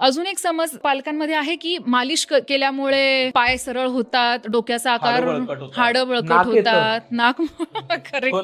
अजून एक समज पालकांमध्ये आहे की मालिश क- केल्यामुळे पाय सरळ होतात डोक्याचा आकार हाडं बळकट होतात. नाक हो, करेक्ट.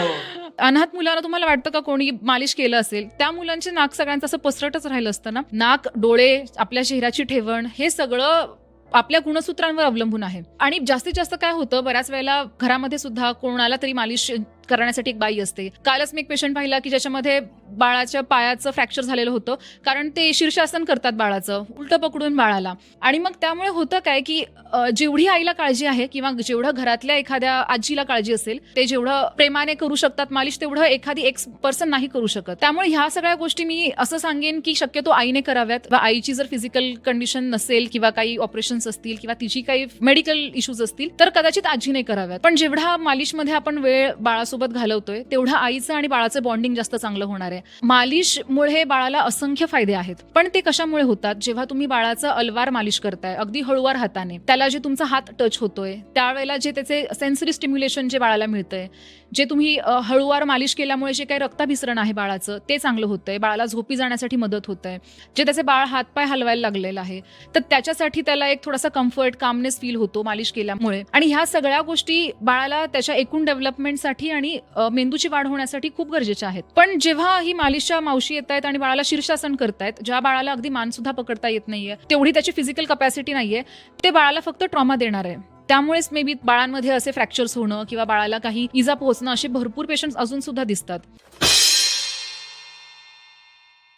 हो. अनाथ मुलांना तुम्हाला वाटतं का कोणी मालिश केलं असेल? त्या मुलांचे नाक सगळ्यांचं असं पसरटच राहिलं असतं ना? नाक डोळे आपल्या चेहऱ्याची ठेवण हे सगळं आपल्या गुणसूत्रांवर अवलंबून आहे. आणि जास्तीत जास्त काय होतं? बऱ्याच वेळेला घरामध्ये सुद्धा कोणाला तरी मालिश करण्यासाठी एक बाई असते. कालच मी एक पेशंट पाहिला की ज्याच्यामध्ये बाळाच्या पायाचं फ्रॅक्चर झालेलं होतं. कारण ते शीर्षासन करतात बाळाचं उलटं पकडून बाळाला. आणि मग त्यामुळे होतं काय की जेवढी आईला काळजी आहे किंवा जेवढं घरातल्या एखाद्या आजीला काळजी असेल ते जेवढं प्रेमाने करू शकतात मालिश तेवढं एखादी एक्स पर्सन नाही करू शकत. त्यामुळे ह्या सगळ्या गोष्टी मी असं सांगेन की शक्यतो आईने कराव्यात. आईची जर फिजिकल कंडिशन नसेल किंवा काही ऑपरेशन्स असतील किंवा तिची काही मेडिकल इश्यूज असतील तर कदाचित आजीने कराव्यात. पण जेवढा मालिशमध्ये आपण वेळ बाळासोबत घालवतोय तेवढं आईचं आणि बाळाचं बॉन्डिंग जास्त चांगलं होणार आहे. मालिशमुळे बाळाला असंख्य फायदे आहेत पण ते कशामुळे होतात? जेव्हा तुम्ही बाळाचं अलवार मालिश करताय अगदी हळूवार हाताने त्याला जे तुमचा हात टच होतोय त्यावेळेला जे त्याचे सेन्सरी स्टिम्युलेशन जे बाळाला मिळतंय जे तुम्ही हळूवार मालिश केल्यामुळे जे काही रक्ताभिसरण आहे बाळाचं ते चांगलं होतंय. बाळाला झोपी जाण्यासाठी मदत होत आहे जे त्याचे बाळ हातपाय हलवायला लागलेलं आहे. तर त्याच्यासाठी त्याला एक थोडासा कम्फर्ट कामनेस फील होतो मालिश केल्यामुळे. आणि ह्या सगळ्या गोष्टी बाळाला त्याच्या एकूण डेव्हलपमेंटसाठी आणि मेंदूची वाढ होण्यासाठी खूप गरजेच्या आहेत. पण जेव्हा ही मालिशच्या मावशी येत आहेत आणि बाळाला शीर्षासन करतायत ज्या बाळाला अगदी मान सुद्धा पकडता येत नाहीये तेवढी त्याची फिजिकल कपॅसिटी नाहीये ते बाळाला फक्त ट्रॉमा देणार आहे. त्यामुळेच मे बी बाळांमध्ये असे फ्रॅक्चर्स होणं किंवा बाळाला काही इजा पोहोचणं असे भरपूर पेशंट्स अजून सुद्धा दिसतात.